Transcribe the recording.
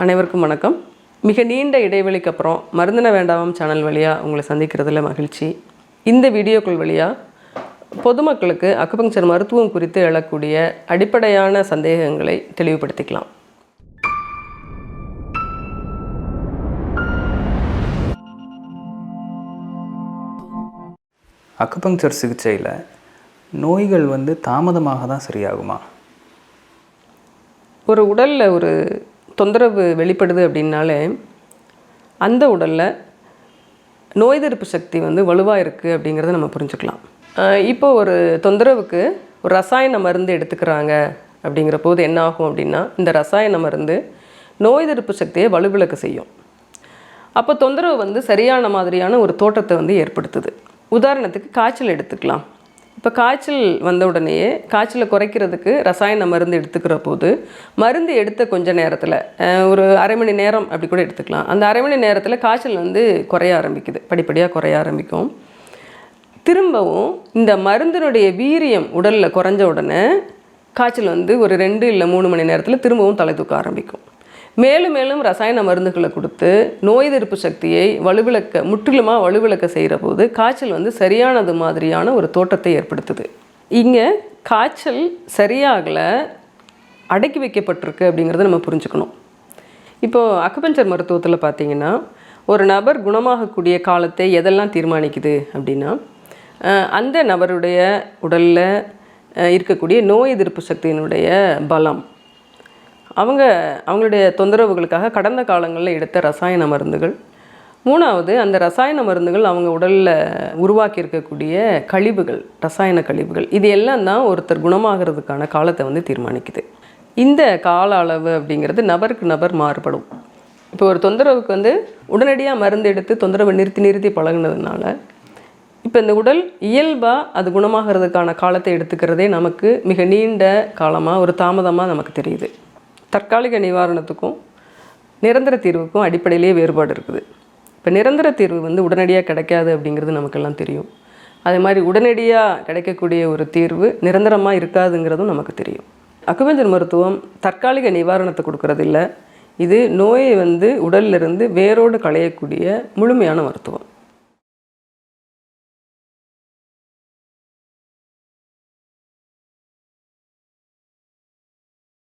அனைவருக்கும் வணக்கம். மிக நீண்ட இடைவெளிக்கு அப்புறம் மருந்தின வேண்டாம் சேனல் வழியாக உங்களை சந்திக்கிறதுல மகிழ்ச்சி. இந்த வீடியோக்கள் வழியாக பொதுமக்களுக்கு அக்குபங்சர் மருத்துவம் குறித்து எழக்கூடிய அடிப்படையான சந்தேகங்களை தெளிவுபடுத்திக்கலாம். அக்குபங்சர் சிகிச்சையில் நோய்கள் வந்து தாமதமாக தான் சரியாகுமா? ஒரு உடலில் ஒரு தொந்தரவு வெளிப்படுது அப்படின்னாலே அந்த உடலில் நோய் எதிர்ப்பு சக்தி வந்து வலுவாக இருக்குது அப்படிங்கிறத நம்ம புரிஞ்சுக்கலாம். இப்போ ஒரு தொந்தரவுக்கு ஒரு ரசாயன மருந்து எடுத்துக்கிறாங்க அப்படிங்கிற போது என்ன ஆகும் அப்படின்னா இந்த ரசாயன மருந்து நோய் எதிர்ப்பு சக்தியை வலுவிளக்கு செய்யும். அப்போ தொந்தரவு வந்து சரியான மாதிரியான ஒரு தோற்றத்தை வந்து ஏற்படுத்துது. உதாரணத்துக்கு காய்ச்சல் எடுத்துக்கலாம். இப்போ காய்ச்சல் வந்த உடனேயே காய்ச்சலை குறைக்கிறதுக்கு ரசாயன மருந்து எடுத்துக்கிற போது மருந்து எடுத்த கொஞ்ச நேரத்தில் ஒரு அரை மணி நேரம் அப்படி கூட எடுத்துக்கலாம். அந்த அரை மணி நேரத்தில் காய்ச்சல் வந்து குறைய ஆரம்பிக்குது படிப்படியாக குறைய ஆரம்பிக்கும். திரும்பவும் இந்த மருந்தினுடைய வீரியம் உடலில் குறைஞ்ச உடனே காய்ச்சல் வந்து ஒரு ரெண்டு இல்லை மூணு மணி நேரத்தில் திரும்பவும் தலை தூக்க ஆரம்பிக்கும். மேலும் மேலும் ரசாயன மருந்துகளை கொடுத்து நோய் எதிர்ப்பு சக்தியை வலுவிளக்க முற்றிலுமாக வலுவிளக்க செய்கிற போது காய்ச்சல் வந்து சரியானது மாதிரியான ஒரு தோற்றத்தை ஏற்படுத்துது. இங்கே காய்ச்சல் சரியாகலை அடக்கி வைக்கப்பட்டிருக்கு அப்படிங்கிறத நம்ம புரிஞ்சுக்கணும். இப்போது அக்குபஞ்சர் மருத்துவத்தில் பார்த்தீங்கன்னா ஒரு நபர் குணமாகக்கூடிய காலத்தை எதெல்லாம் தீர்மானிக்குது அப்படின்னா அந்த நபருடைய உடலில் இருக்கக்கூடிய நோய் எதிர்ப்பு சக்தியினுடைய பலம் அவங்க அவங்களுடைய தொந்தரவுகளுக்காக கடந்த காலங்களில் எடுத்த ரசாயன மருந்துகள். மூணாவது அந்த ரசாயன மருந்துகள் அவங்க உடலில் உருவாக்கி இருக்கக்கூடிய கழிவுகள் ரசாயன கழிவுகள் இது எல்லாம் தான் ஒருத்தர் குணமாகிறதுக்கான காலத்தை வந்து தீர்மானிக்குது. இந்த கால அளவு அப்படிங்கிறது நபருக்கு நபர் மாறுபடும். இப்போ ஒரு தொந்தரவுக்கு வந்து உடனடியாக மருந்து எடுத்து தொந்தரவை நிறுத்தி நிறுத்தி பழகுனதுனால இப்போ இந்த உடல் இயல்பாக அது குணமாகிறதுக்கான காலத்தை எடுத்துக்கிறதே நமக்கு மிக நீண்ட காலமாக ஒரு தாமதமாக நமக்கு தெரியுது. தற்காலிக நிவாரணத்துக்கும் நிரந்தர தீர்வுக்கும் அடிப்படையிலேயே வேறுபாடு இருக்குது. இப்போ நிரந்தர தீர்வு வந்து உடனடியாக கிடைக்காது அப்படிங்கிறது நமக்கெல்லாம் தெரியும். அதே மாதிரி உடனடியாக கிடைக்கக்கூடிய ஒரு தீர்வு நிரந்தரமாக இருக்காதுங்கிறதும் நமக்கு தெரியும். அக்குபஞ்சர் மருத்துவம் தற்காலிக நிவாரணத்தை கொடுக்கறதில்ல. இது நோயை வந்து உடலிலிருந்து வேரோடு களையக்கூடிய முழுமையான மருத்துவம்.